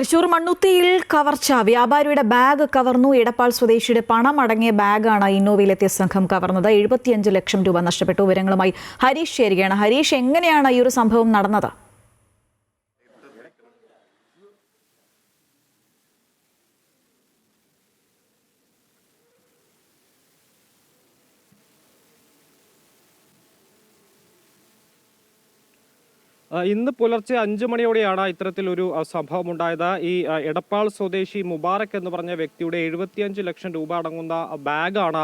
തൃശൂർ മണ്ണുത്തിയിൽ കവർച്ച. വ്യാപാരിയുടെ ബാഗ് കവർന്നു. എടപ്പാൾ സ്വദേശിയുടെ പണം അടങ്ങിയ ബാഗാണ് ഇന്നോവയിലെത്തിയ സംഘം കവർന്നത്. എഴുപത്തിയഞ്ച് ലക്ഷം രൂപ നഷ്ടപ്പെട്ടു വിവരങ്ങളുമായി ഹരീഷ് ചേരുകയാണ്. ഹരീഷ് എങ്ങനെയാണ് ഈ ഒരു സംഭവം നടന്നത്? ഇന്ന് പുലർച്ചെ അഞ്ചു മണിയോടെയാണ് ഇത്തരത്തിലൊരു സംഭവം ഉണ്ടായത് ഈ എടപ്പാൾ സ്വദേശി മുബാറക് എന്ന് പറഞ്ഞ വ്യക്തിയുടെ എഴുപത്തിയഞ്ച് ലക്ഷം രൂപ അടങ്ങുന്ന ബാഗാണ്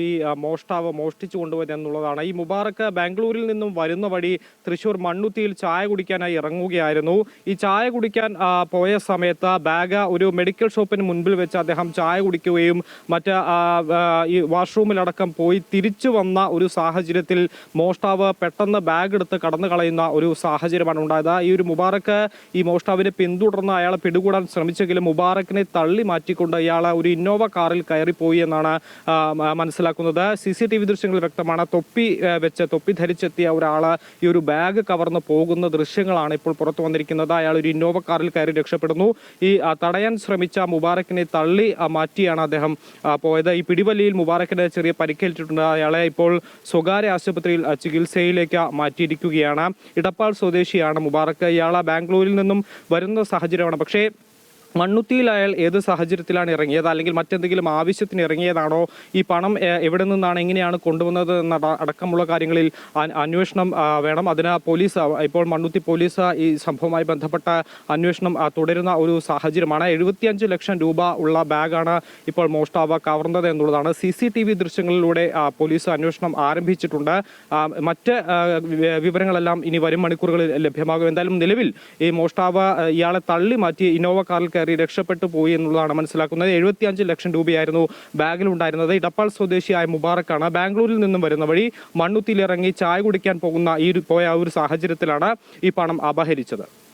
ഈ മോഷ്ടാവ് മോഷ്ടിച്ചു കൊണ്ടുപോയത് എന്നുള്ളതാണ്. ഈ മുബാറക് ബാംഗ്ലൂരിൽ നിന്നും വരുന്ന വഴി തൃശൂർ മണ്ണുത്തിയിൽ ചായ കുടിക്കാനായി ഇറങ്ങുകയായിരുന്നു. ഈ ചായ കുടിക്കാൻ പോയ സമയത്ത് ബാഗ് ഒരു മെഡിക്കൽ ഷോപ്പിന് മുൻപിൽ വെച്ച് അദ്ദേഹം ചായ കുടിക്കുകയും മറ്റ് ഈ വാഷ്റൂമിലടക്കം പോയി തിരിച്ചു വന്ന ഒരു സാഹചര്യത്തിൽ മോഷ്ടാവ് പെട്ടെന്ന് ബാഗ് എടുത്ത് കടന്നു കളയുന്ന ഒരു സാഹചര്യമാണ് ഉണ്ടായത്. ഈ ഒരു മുബാറക്ക് ഈ മോഷ്ടാവിനെ പിന്തുടർന്ന് അയാളെ പിടികൂടാൻ ശ്രമിച്ചെങ്കിലും മുബാറക്കിനെ തള്ളി മാറ്റിക്കൊണ്ട് ഇയാൾ ഒരു ഇന്നോവ കാറിൽ കയറിപ്പോയി എന്നാണ് മനസ്സിലാക്കുന്നത്. സി സി ടി വി ദൃശ്യങ്ങൾ വ്യക്തമാണ് തൊപ്പി വെച്ച് തൊപ്പി ധരിച്ചെത്തിയ ഒരാൾ ഈ ഒരു ബാഗ് കവർന്ന് പോകുന്ന ദൃശ്യങ്ങളാണ് ഇപ്പോൾ പുറത്തു വന്നിരിക്കുന്നത്. അയാൾ ഒരു ഇന്നോവ കാറിൽ കയറി രക്ഷപ്പെടുന്നു. ഈ തടയാൻ ശ്രമിച്ച മുബാറക്കിനെ തള്ളി മാറ്റിയാണ് അദ്ദേഹം പോയത്. ഈ പിടിവലിയിൽ മുബാറക്കിനെ ചെറിയ പരിക്കേൽച്ചിട്ടുണ്ട്. അയാളെ ഇപ്പോൾ സ്വകാര്യ ആശുപത്രിയിൽ ചികിത്സയിലേക്ക് മാറ്റിയിരിക്കുകയാണ്. ഇടപ്പാൾ സ്വദേശിയാണ് മുബാറക്ക്. ഇയാൾ ബാംഗ്ലൂരിൽ നിന്നും വരുന്ന സാഹചര്യമാണ്. പക്ഷേ മണ്ണുത്തിയിൽ അയാൾ ഏത് സാഹചര്യത്തിലാണ് ഇറങ്ങിയത്? അല്ലെങ്കിൽ മറ്റെന്തെങ്കിലും ആവശ്യത്തിന് ഇറങ്ങിയതാണോ? ഈ പണം എവിടെ നിന്നാണ് എങ്ങനെയാണ് കൊണ്ടുവന്നത് എന്ന അടക്കമുള്ള കാര്യങ്ങളിൽ അന്വേഷണം വേണം. അതിന് പോലീസ് ഇപ്പോൾ മണ്ണുത്തി പോലീസ് ഈ സംഭവവുമായി ബന്ധപ്പെട്ട അന്വേഷണം തുടരുന്ന ഒരു സാഹചര്യമാണ്. എഴുപത്തിയഞ്ച് ലക്ഷം രൂപ ഉള്ള ബാഗാണ് ഇപ്പോൾ മോഷ്ടാവ് കവർന്നത് എന്നുള്ളതാണ്. സി സി ടി വി ദൃശ്യങ്ങളിലൂടെ പോലീസ് അന്വേഷണം ആരംഭിച്ചിട്ടുണ്ട്. മറ്റ് വിവരങ്ങളെല്ലാം ഇനി വരും മണിക്കൂറുകളിൽ ലഭ്യമാകും. എന്തായാലും നിലവിൽ ഈ മോഷ്ടാവ് ഇയാളെ തള്ളി മാറ്റി ഇന്നോവ കാറിൽ കയറി രക്ഷപ്പെട്ടു പോയി എന്നുള്ളതാണ് മനസ്സിലാക്കുന്നത്. എഴുപത്തിയഞ്ച് ലക്ഷം രൂപയായിരുന്നു ബാഗിൽ ഉണ്ടായിരുന്നത്. ഇടപ്പാൾ സ്വദേശിയായ മുബാറക്കാണ്. ബാംഗ്ലൂരിൽ നിന്നും വരുന്ന വഴി മണ്ണുത്തിയിലിറങ്ങി ചായ കുടിക്കാൻ പോകുന്ന ഈ പോയ ഒരു സാഹചര്യത്തിലാണ് ഈ പണം അപഹരിച്ചത്.